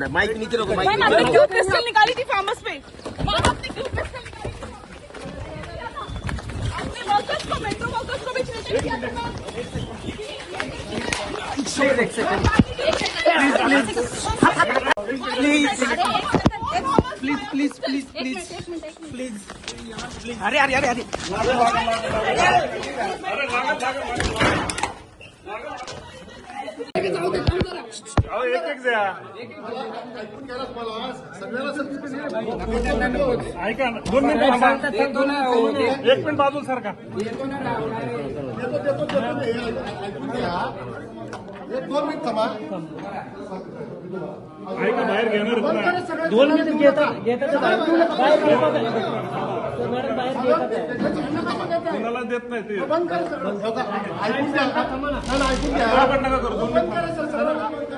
था माइक नीचे रखो मैम आपने क्यों पिस्टल निकाली थी फार्मर्स पे। मैम आपने क्यों पिस्टल निकाली आपने वर्कर्स को मेट्रो वर्कर्स को भी थ्रेटन किया था ma'am. Please please please please please अरे अरे अरे अरे ऐका ना दोन मिनिट थांबा। एक मिनिट बाजूला सारखा एक दोन मिनिट थांबा। ऐका बाहेर घेणार दोन मिनिट कोणाला देत नाही ते। बंद करा. हो? ऐकून घ्या ऐकून घ्या दोन मिनिट